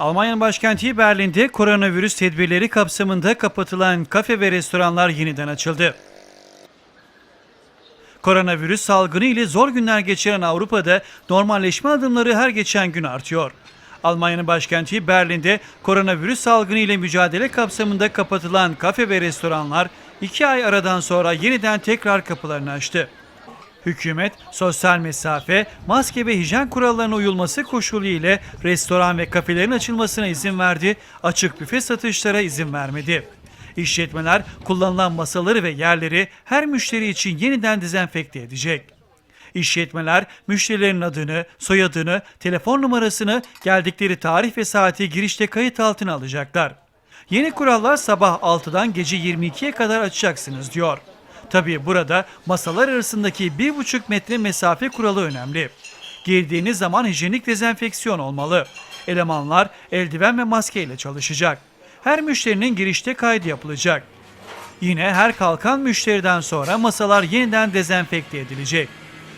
Almanya'nın başkenti Berlin'de koronavirüs tedbirleri kapsamında kapatılan kafe ve restoranlar yeniden açıldı. Koronavirüs salgını ile zor günler geçiren Avrupa'da normalleşme adımları her geçen gün artıyor. Almanya'nın başkenti Berlin'de koronavirüs salgını ile mücadele kapsamında kapatılan kafe ve restoranlar iki ay aradan sonra yeniden tekrar kapılarını açtı. Hükümet sosyal mesafe, maske ve hijyen kurallarına uyulması koşulu ile restoran ve kafelerin açılmasına izin verdi, açık büfe satışlara izin vermedi. İşletmeler kullanılan masaları ve yerleri her müşteri için yeniden dezenfekte edecek. İşletmeler müşterilerin adını, soyadını, telefon numarasını, geldikleri tarih ve saati girişte kayıt altına alacaklar. Yeni kurallar sabah 6'dan gece 22'ye kadar açacaksınız diyor. Tabii burada masalar arasındaki 1,5 metre mesafe kuralı önemli. Girdiğiniz zaman hijyenik dezenfeksiyon olmalı. Elemanlar eldiven ve maske ile çalışacak. Her müşterinin girişte kaydı yapılacak. Yine her kalkan müşteriden sonra masalar yeniden dezenfekte edilecek.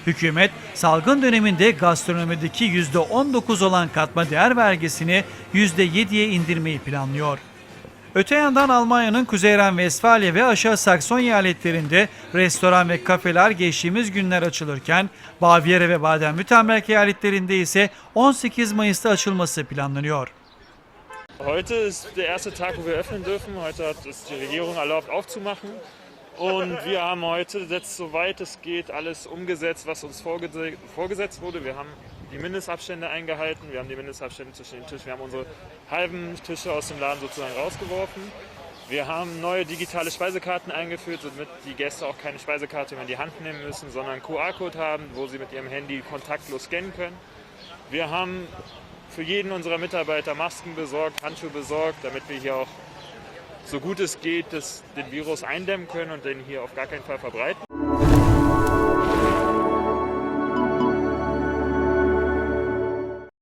Hükümet salgın döneminde gastronomideki %19 olan katma değer vergisini %7'ye indirmeyi planlıyor. Öte yandan Almanya'nın Kuzey Ren-Vesfalya ve Aşağı Sakson eyaletlerinde restoran ve kafeler geçtiğimiz günler açılırken Bavyera ve Baden-Württemberg eyaletlerinde ise 18 Mayıs'ta açılması planlanıyor. Heute ist der erste Tag, wo wir öffnen dürfen. Heute hat es die Regierung erlaubt, aufzumachen. Und wir haben heute soweit es geht, alles umgesetzt, was uns vorgese vorgesetzt wurde. Wir haben die Mindestabstände eingehalten, wir haben die Mindestabstände zwischen den Tischen, wir haben unsere halben Tische aus dem Laden sozusagen rausgeworfen. Wir haben neue digitale Speisekarten eingeführt, damit die Gäste auch keine Speisekarte mehr in die Hand nehmen müssen, sondern QR-Code haben, wo sie mit ihrem Handy kontaktlos scannen können. Wir haben für jeden unserer Mitarbeiter Masken besorgt, Handschuhe besorgt, damit wir hier auch so gut es geht das, den Virus eindämmen können und den hier auf gar keinen Fall verbreiten.